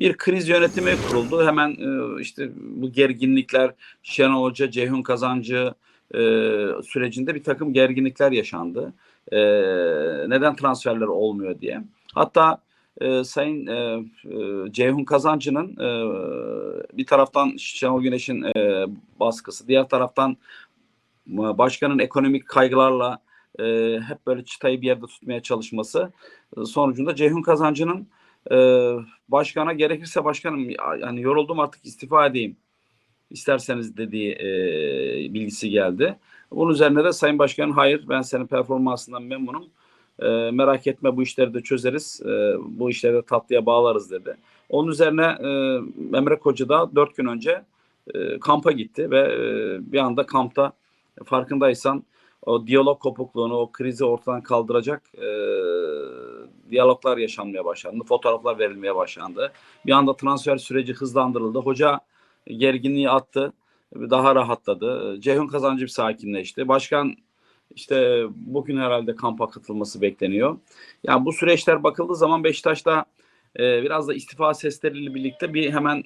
bir kriz yönetimi kuruldu. Hemen e, işte bu gerginlikler Şenol Hoca, Ceyhun Kazancı e, sürecinde bir takım gerginlikler yaşandı. E, neden transferler olmuyor diye. Hatta e, Sayın Ceyhun Kazancı'nın bir taraftan Şenol Güneş'in baskısı, diğer taraftan başkanın ekonomik kaygılarla hep böyle çıtayı bir yerde tutmaya çalışması sonucunda Ceyhun Kazancı'nın e, başkana gerekirse başkanım yani yoruldum artık istifa edeyim isterseniz dediği e, bilgisi geldi. Bunun üzerine de Sayın Başkan hayır ben senin performansından memnunum. E, merak etme bu işleri de çözeriz. E, bu işleri de tatlıya bağlarız dedi. Onun üzerine e, Emre Koca da dört gün önce e, kampa gitti ve e, bir anda kampta farkındaysan o diyalog kopukluğunu, o krizi ortadan kaldıracak e, diyaloglar yaşanmaya başlandı. Fotoğraflar verilmeye başlandı. Bir anda transfer süreci hızlandırıldı. Hoca gerginliği attı. Daha rahatladı. Ceyhun Kazancı bir sakinleşti. Başkan işte bugün herhalde kampa katılması bekleniyor. Yani bu süreçler bakıldığı zaman Beşiktaş'ta e, biraz da istifa sesleriyle birlikte bir hemen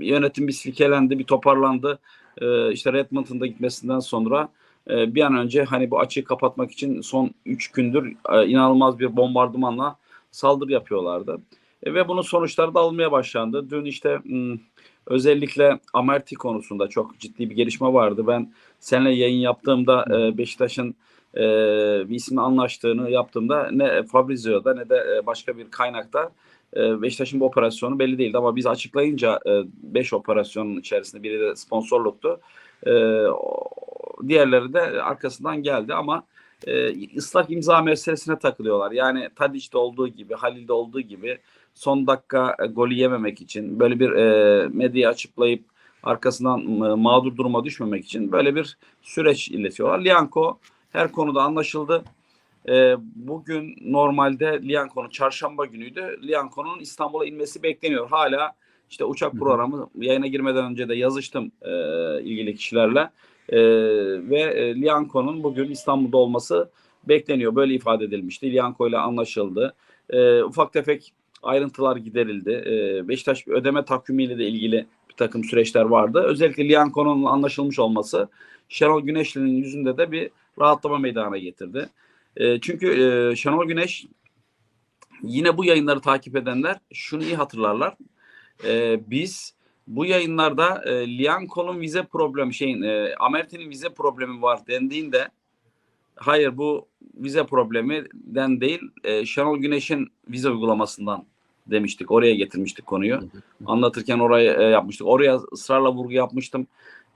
yönetim bir silkelendi, bir toparlandı. E, işte Redmond'un da gitmesinden sonra e, bir an önce hani bu açığı kapatmak için son 3 gündür e, inanılmaz bir bombardımanla saldırı yapıyorlardı. E, ve bunun sonuçları da almaya başlandı. Dün işte m, özellikle Amerti konusunda çok ciddi bir gelişme vardı. Ben seninle yayın yaptığımda e, Beşiktaş'ın e, bir isimle anlaştığını yaptığımda ne Fabrizio'da ne de başka bir kaynakta Beşiktaş'ın bu operasyonu belli değildi ama biz açıklayınca 5 e, operasyonun içerisinde biri de sponsorluktu. Diğerleri de arkasından geldi ama e, ıslak imza meselesine takılıyorlar. Yani Tadic'de olduğu gibi, Halil'de olduğu gibi son dakika e, golü yememek için böyle bir e, medyayı açıklayıp arkasından e, mağdur duruma düşmemek için böyle bir süreç iletiyorlar. Lianco her konuda anlaşıldı. E, bugün normalde Lianco'nun çarşamba günüydü. Lianco'nun İstanbul'a inmesi bekleniyor. Hala işte uçak programı yayına girmeden önce de yazıştım e, ilgili kişilerle. E, ve e, Lianco'nun bugün İstanbul'da olması bekleniyor. Böyle ifade edilmişti. Lianco ile anlaşıldı. E, ufak tefek ayrıntılar giderildi. E, Beşiktaş ödeme takvimiyle de ilgili bir takım süreçler vardı. Özellikle Lianco'nun anlaşılmış olması Şenol Güneşli'nin yüzünde de bir rahatlama meydana getirdi. E, çünkü e, Şenol Güneş yine bu yayınları takip edenler şunu iyi hatırlarlar. E, biz bu yayınlarda e, Lianco'nun vize problemi şeyin e, Amertin'in vize problemi var dendiğinde hayır bu vize probleminden değil e, Şenol Güneş'in vize uygulamasından demiştik. Oraya getirmiştik konuyu. Anlatırken oraya e, yapmıştık. Oraya ısrarla vurgu yapmıştım.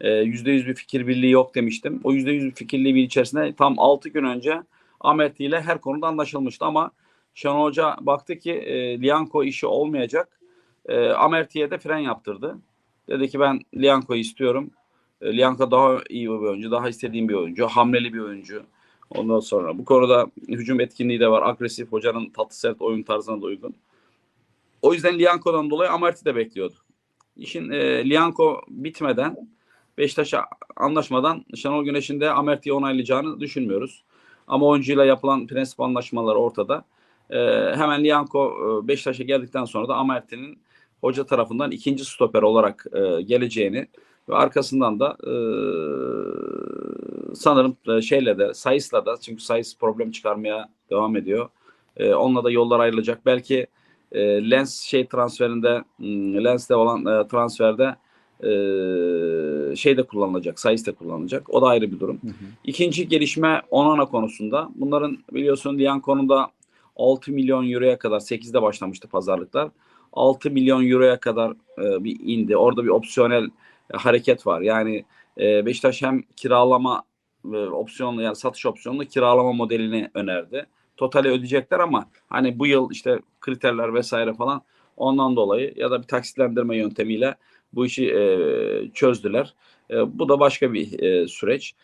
E, yüzde yüz bir fikir birliği yok demiştim. O yüzde yüz bir fikirliği bir içerisinde tam altı gün önce Amerti ile her konuda anlaşılmıştı ama Şenol Hoca baktı ki e, Lianco işi olmayacak. E, Amerti'ye de fren yaptırdı. Dedi ki ben Lianco'yu istiyorum. E, Lianco daha iyi bir oyuncu, daha istediğim bir oyuncu, hamleli bir oyuncu. Ondan sonra bu konuda hücum etkinliği de var. Agresif hocanın tatlı sert oyun tarzına da uygun. O yüzden Lianco'dan dolayı Amerti de bekliyordu. İşin e, Lianco bitmeden Beşiktaş'a anlaşmadan Şenol Güneş'in de Amerti'yi onaylayacağını düşünmüyoruz. Ama oyuncuyla yapılan prensip anlaşmalar ortada. E, hemen Lianco e, Beşiktaş'a geldikten sonra da Amerti'nin hoca tarafından ikinci stoper olarak e, geleceğini ve arkasından da e, sanırım e, şeyle de Sayıs'la da çünkü Sayıs problem çıkarmaya devam ediyor. E, onunla da yollar ayrılacak. Belki e, Lens şey transferinde hmm, Lens'te olan e, transferde e, şey de kullanılacak. Sayıs da kullanılacak. O da ayrı bir durum. Hı hı. İkinci gelişme Onana konusunda. Bunların biliyorsun Lianco'nun da 6 milyon euroya kadar 8'de başlamıştı pazarlıklar. 6 milyon euroya kadar e, bir indi. Orada bir opsiyonel e, hareket var. Yani e, Beşiktaş hem kiralama e, opsiyonlu yani satış opsiyonlu kiralama modelini önerdi. Totali ödeyecekler ama hani bu yıl işte kriterler vesaire falan ondan dolayı ya da bir taksitlendirme yöntemiyle bu işi e, çözdüler. E, bu da başka bir e, süreç.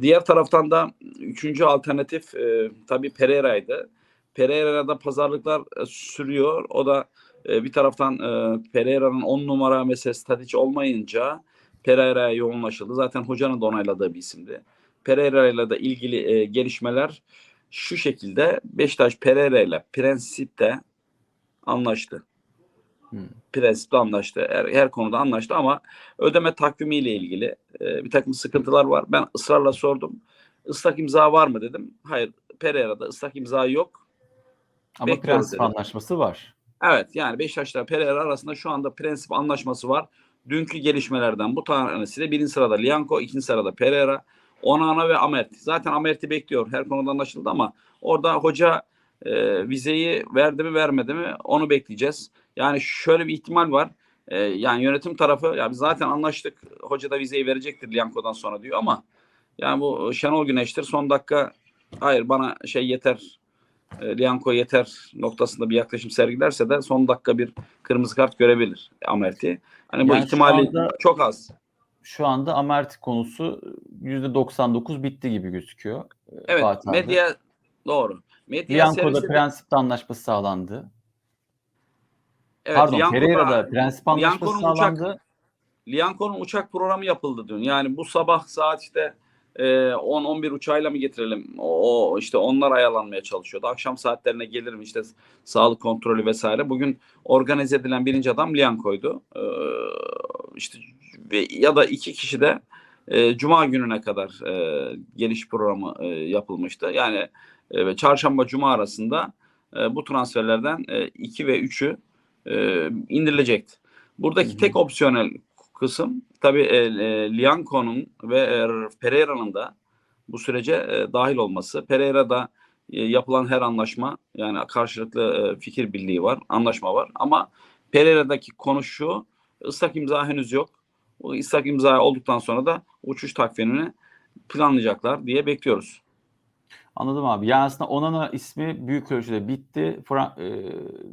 Diğer taraftan da üçüncü alternatif e, tabii Pereira'ydı. Pereira'da pazarlıklar e, sürüyor. O da e, bir taraftan e, Pereira'nın on numara meselesi Tadic olmayınca Pereira'ya yoğunlaşıldı. Zaten hocanın da onayladığı bir isimdi. Pereira ile de ilgili e, gelişmeler şu şekilde Beşiktaş Pereira ile prensipte anlaştı. Hmm. Prensipte anlaştı. Her, her konuda anlaştı ama ödeme takvimiyle ilgili e, bir takım sıkıntılar var. Ben ısrarla sordum. Islak imza var mı dedim. Hayır Pereira'da ıslak imza yok. Ama Bekliyoruz prensip dedi. anlaşması var. Evet yani Beşiktaş'la Pereira arasında şu anda prensip anlaşması var. Dünkü gelişmelerden bu tanesi birinci sırada Lianco, ikinci sırada Pereira, Onana ve Amert. Zaten Amert'i bekliyor. Her konuda anlaşıldı ama orada hoca e, vizeyi verdi mi vermedi mi onu bekleyeceğiz. Yani şöyle bir ihtimal var. E, yani yönetim tarafı ya biz zaten anlaştık. Hoca da vizeyi verecektir Lianco'dan sonra diyor ama yani bu Şenol Güneş'tir. Son dakika hayır bana şey yeter e, Lianco yeter noktasında bir yaklaşım sergilerse de son dakika bir kırmızı kart görebilir Amert'i. Hani bu Yani şu ihtimali anda- çok az. Şu anda Amert konusu %99 bitti gibi gözüküyor. e, Evet Fatih abi. medya doğru. Medya Lianco'da prensipte anlaşması sağlandı. evet, Pardon Lianco'da- Pereira'da prensip anlaşması Lianco'nun sağlandı. uçak, Lianco'nun uçak programı yapıldı dün. Yani bu sabah saat işte e, 10-11 uçağıyla mı getirelim? O, işte onlar ayarlanmaya çalışıyordu. Akşam saatlerine gelir mi işte sağlık kontrolü vesaire. Bugün organize edilen birinci adam Lianco'ydu. Ee, işte ya da iki kişi de e, Cuma gününe kadar e, geliş programı e, yapılmıştı. Yani e, çarşamba Cuma arasında e, bu transferlerden e, iki ve üçü e, indirilecekti. Buradaki Hı hı. tek opsiyonel kısım tabii e, e, Lianco'nun ve e, Pereira'nın da bu sürece e, dahil olması. Pereira'da e, yapılan her anlaşma yani karşılıklı e, fikir birliği var, anlaşma var. Ama Pereira'daki konu şu, ıslak imza henüz yok. O ıslak imza olduktan sonra da uçuş takvimini planlayacaklar diye bekliyoruz. Anladım abi. Yani aslında Onana ismi büyük ölçüde bitti. Fra e,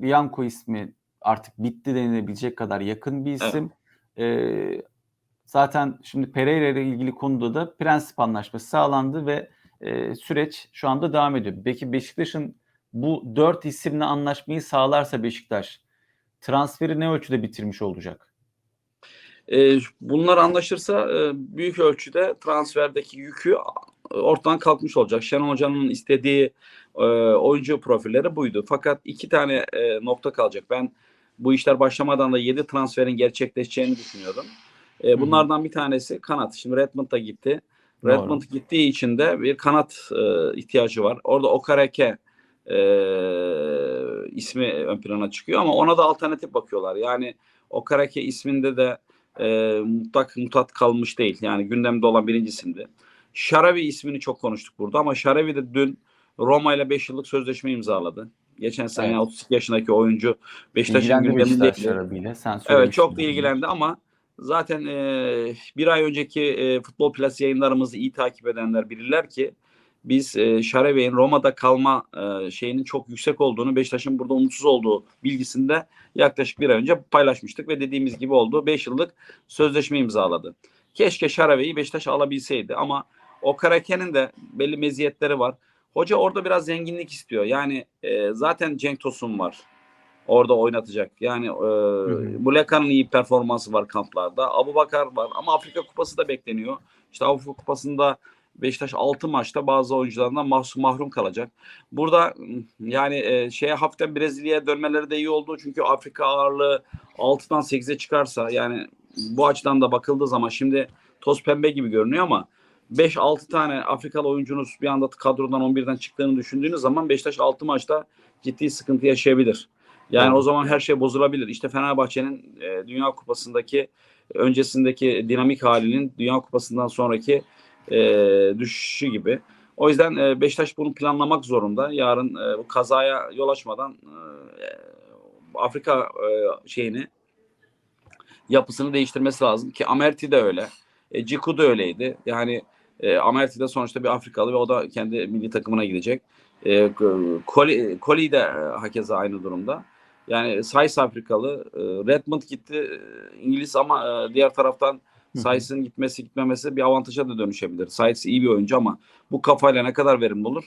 Lianco ismi artık bitti denilebilecek kadar yakın bir isim. E, zaten şimdi Pereira ile ilgili konuda da prensip anlaşması sağlandı ve e, süreç şu anda devam ediyor. Peki Beşiktaş'ın bu dört isimle anlaşmayı sağlarsa Beşiktaş transferi ne ölçüde bitirmiş olacak? E, bunlar anlaşırsa e, büyük ölçüde transferdeki yükü ortadan kalkmış olacak. Şenol Hoca'nın istediği e, oyuncu profilleri buydu. Fakat iki tane e, nokta kalacak. Ben bu işler başlamadan da 7 transferin gerçekleşeceğini düşünüyordum. E, bunlardan bir tanesi kanat. Şimdi Redmond da gitti. Doğru. Redmond gittiği için de bir kanat e, ihtiyacı var. Orada Okareke e, ismi ön plana çıkıyor ama ona da alternatif bakıyorlar. Yani Okareke isminde de e, mutlak mutat kalmış değil. Yani gündemde olan birinci isimdi. Şaravi ismini çok konuştuk burada ama Şaravi de dün Roma ile 5 yıllık sözleşme imzaladı. Geçen sene Evet. 32 yaşındaki oyuncu Beşiktaş'ın İlgilendi Beşiktaş şarabıyla. Sen Evet çok da ilgilendi ama zaten e, bir ay önceki e, Futbol Plus yayınlarımızı iyi takip edenler bilirler ki biz e, Şareve'nin Roma'da kalma e, şeyinin çok yüksek olduğunu, Beşiktaş'ın burada umutsuz olduğu bilgisinde yaklaşık bir ay önce paylaşmıştık ve dediğimiz gibi oldu. 5 yıllık sözleşme imzaladı. Keşke Şareve'yi Beşiktaş alabilseydi ama o Karake'nin de belli meziyetleri var. Hoca orada biraz zenginlik istiyor. Yani e, zaten Cenk Tosun var orada oynatacak. Yani e. Muleka'nın iyi performansı var kamplarda. Abubakar var ama Afrika Kupası da bekleniyor. İşte Afrika Kupası'nda Beşiktaş 6 maçta bazı oyuncularından mahsum mahrum kalacak. Burada yani e, şeye hafiften Brezilya'ya dönmeleri de iyi oldu. Çünkü Afrika ağırlığı 6'dan 8'e çıkarsa yani bu açıdan da bakıldığı zaman şimdi toz pembe gibi görünüyor ama 5-6 tane Afrikalı oyuncunuz bir anda kadrodan 11'den çıktığını düşündüğünüz zaman Beşiktaş 6 maçta ciddi sıkıntı yaşayabilir. Yani o zaman her şey bozulabilir. İşte Fenerbahçe'nin e, Dünya Kupası'ndaki öncesindeki dinamik halinin Dünya Kupası'ndan sonraki e, düşüşü gibi. O yüzden e, Beşiktaş bunu planlamak zorunda. Yarın e, bu kazaya yol açmadan e, Afrika e, şeyini yapısını değiştirmesi lazım ki Amerti de öyle. E, Ciku da öyleydi. Yani e, Amerti de sonuçta bir Afrikalı ve o da kendi milli takımına gidecek. E, Koli, Koli de e, hakeza aynı durumda. Yani Sayıs Afrikalı, e, Redmond gitti e, İngiliz ama e, diğer taraftan. Sayıs'ın gitmesi gitmemesi bir avantaja da dönüşebilir. Sayıs iyi bir oyuncu ama bu kafayla ne kadar verimli olur?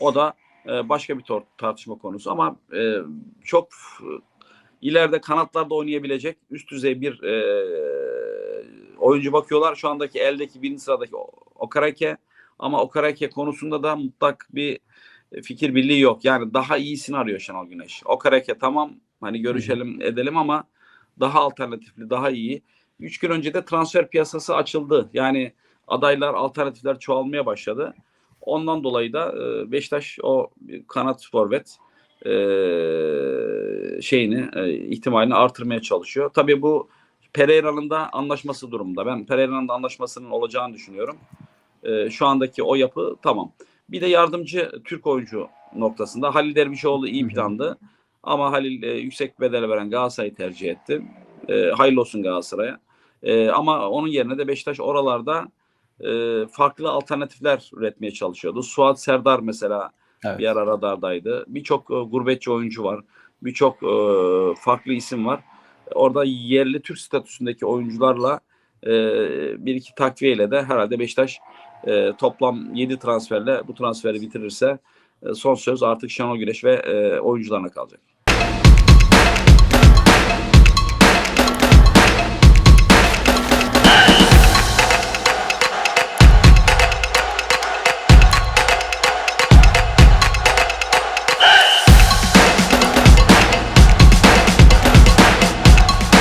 O da başka bir tartışma konusu ama çok ileride kanatlarda oynayabilecek üst düzey bir e, oyuncu bakıyorlar. Şu andaki eldeki birinci sıradaki O- Okareke ama Okareke konusunda da mutlak bir fikir birliği yok. Yani daha iyisini arıyor Şenol Güneş. Okareke tamam hani görüşelim edelim ama daha alternatifli, daha iyi. Üç gün önce de transfer piyasası açıldı. Yani adaylar, alternatifler çoğalmaya başladı. Ondan dolayı da e, Beşiktaş o kanat forvet e, şeyini e, ihtimalini artırmaya çalışıyor. Tabii bu Pereira'nın da anlaşması durumunda. Ben Pereira'nın da anlaşmasının olacağını düşünüyorum. E, şu andaki o yapı tamam. Bir de yardımcı Türk oyuncu noktasında Halil Dervişoğlu iyi plandı. Ama Halil e, yüksek bedel veren Galatasaray'ı tercih etti. E, hayırlı olsun Galatasaray'a. E, ama onun yerine de Beşiktaş oralarda e, farklı alternatifler üretmeye çalışıyordu. Suat Serdar mesela Evet. bir ara radardaydı. Birçok e, gurbetçi oyuncu var. Birçok e, farklı isim var. Orada yerli Türk statüsündeki oyuncularla e, bir iki takviyeyle de herhalde Beşiktaş e, toplam 7 transferle bu transferi bitirirse e, son söz artık Şenol Güneş ve e, oyuncularına kalacak.